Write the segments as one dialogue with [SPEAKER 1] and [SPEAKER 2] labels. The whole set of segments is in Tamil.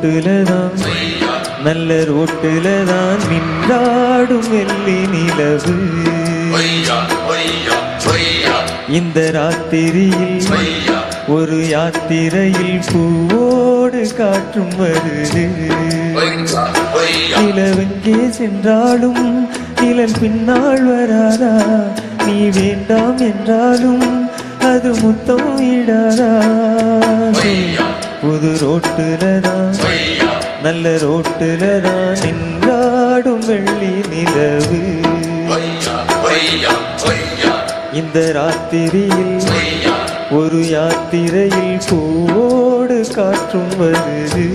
[SPEAKER 1] ரோட்டுல தான் நல்ல ரோட்டுல தான் நின்றாடும் வெள்ளி நிலவு. இந்த ராத்திரியில் ஒரு யாத்திரையில் பூவோடு காற்றும் வருது. நிலவெங்கே சென்றாலும் நிழல் பின்னால் வராதா? நீ வேண்டாம் என்றாலும் அது முத்தம் இடாதா? புது ரோட்டுல தான் நல்ல ரோட்டுல தான் நின்றாடும் வெள்ளி நிலவு. இந்த ராத்திரியில் ஒரு யாத்திரையில் பூவோடு காற்றும் வருது.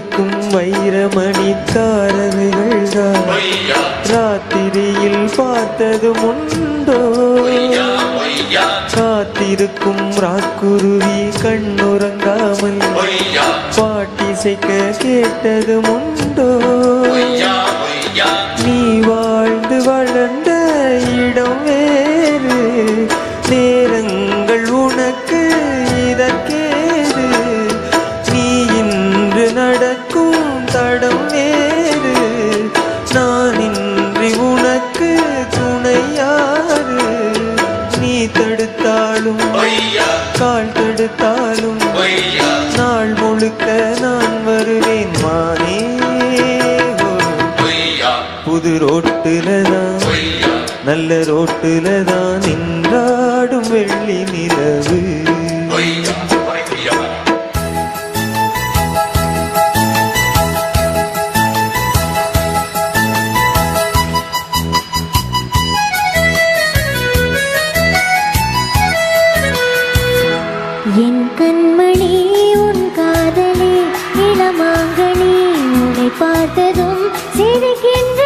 [SPEAKER 1] பூத்திருக்கும் வைரமணி காரர்கள் தான் ராத்திரியில் பார்த்தது உண்டோ? காத்திருக்கும் ராக்குருவி கண்ணுறங்காமல் பாட்டிசைக்க கேட்டது உண்டோ? நீ வாழ்ந்து கால் தடுத்தாலும் நாள் முழுக்க நான் வருவேன் மானே. புது ரோட்டுல தான் நல்ல ரோட்டுல தான் நின்றாடும் வெள்ளி நிலவு.
[SPEAKER 2] பார்த்ததும் சிரிக்கின்ற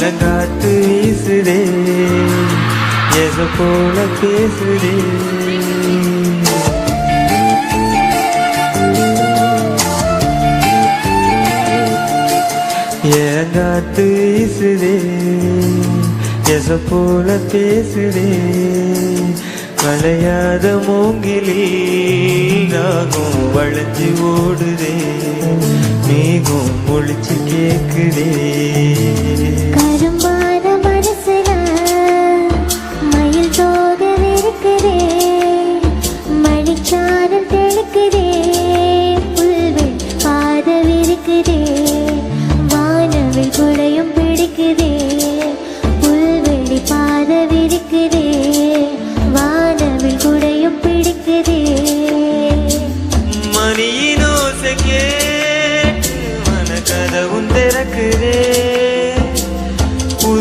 [SPEAKER 2] மேல
[SPEAKER 1] காத்து வீசுதே. என் போல பேசுதே. ஏங்காத்து வீசுதே. எச போல பேசுதே. வளையாத மூங்கிலே நாகும் வளைஞ்சு ஓடுதே. மேகம் ஒழிச்சு கேட்குதே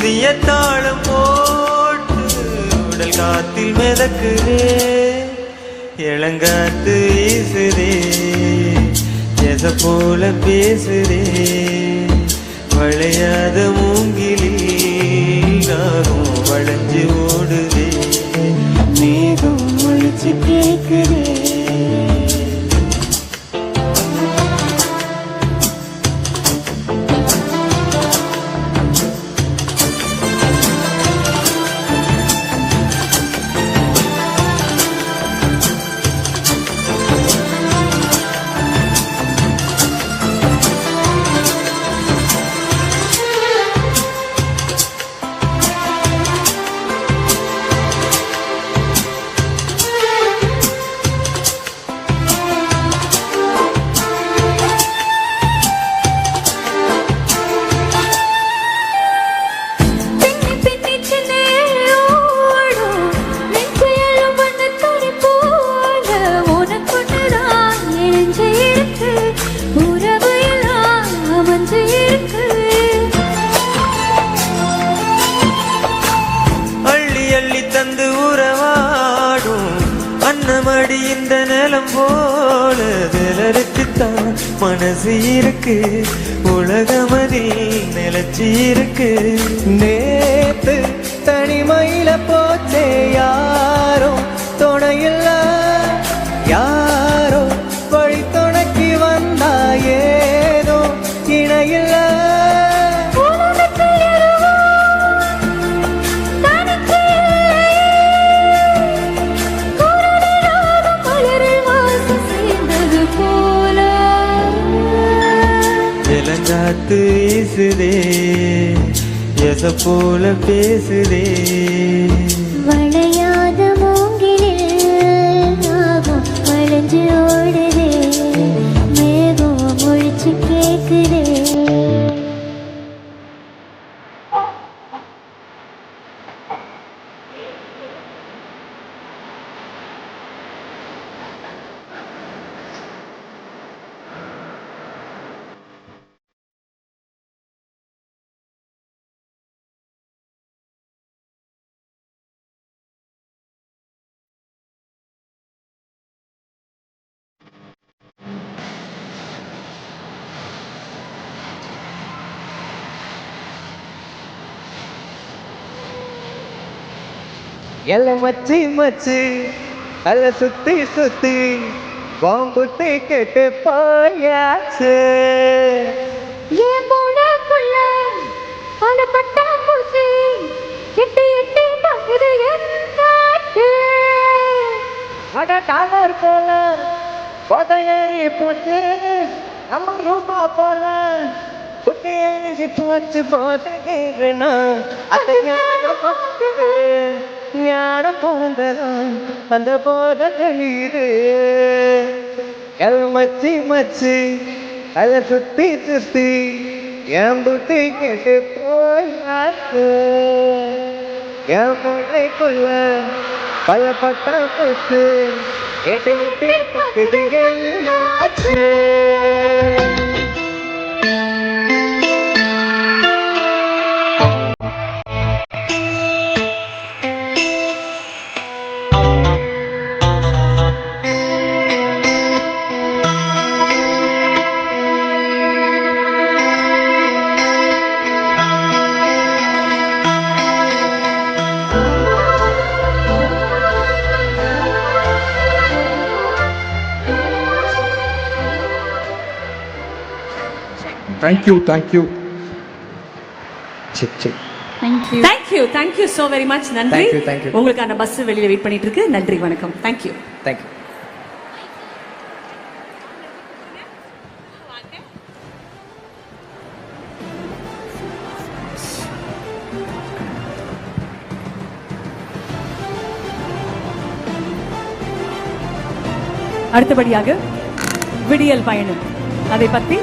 [SPEAKER 1] புதிய தாளம் போட்டு உடல் காத்தில் மிதக்குதே. இளங்காத்து வீசுதே. எத போல பேசுதே. வளையாத மூங்கிலில் நாகும் வளைஞ்சு ஓடுதே. மேகம் ஒழிச்சு கேக்குதே. அன்னமடி இந்த நிலம் போல சிலருக்குத்தான் மனசு இருக்கு? உலகமதில் நிலச்சி இருக்கு. நேத்து தனிமையில போச்சே
[SPEAKER 2] யாரும்? துணையில்
[SPEAKER 1] இளங்காத்து வீசுதே எச போல பேசுதே?
[SPEAKER 2] வளைய
[SPEAKER 1] எல்லாம் மச்சி மச்சி அதில் சுத்தி சுத்தி பாம்புத்தி கேட்டு பாயாச்சு.
[SPEAKER 2] ஏன் போனக்குள்ள அந்த பட்டாம்பூச்சி எட்டி எட்டி பார்க்குது என்னாச்சு?
[SPEAKER 1] அட டாலர் போல போதையேறி போச்சு. நம்ம ரூபா போல புத்தி போச்சு போதையேறுனா அது ஞானம் போகுது பிறந்ததான் அந்த போத தெரியுது எல் மச்சி மச்சி அதை சுத்தி சுத்தி என் புத்தி கேட்டு போய் பார்த்து. என் பிள்ளைக்குள்ள பல பட்டம் பசு எட்டு விட்டு பக்குது
[SPEAKER 3] தேங்க்யூ தேங்க்யூ
[SPEAKER 1] சிக் sick
[SPEAKER 2] thank you
[SPEAKER 4] thank you thank you so very much நன்றி
[SPEAKER 1] Thank you, thank you.
[SPEAKER 4] உங்களுக்கான பஸ் வெளியில வெயிட் பண்ணிட்டு இருக்கு. நன்றி வணக்கம். தேங்க்யூ
[SPEAKER 1] தேங்க்யூ
[SPEAKER 4] அடுத்தபடியாக விடியல் பயணம். அதை பத்தி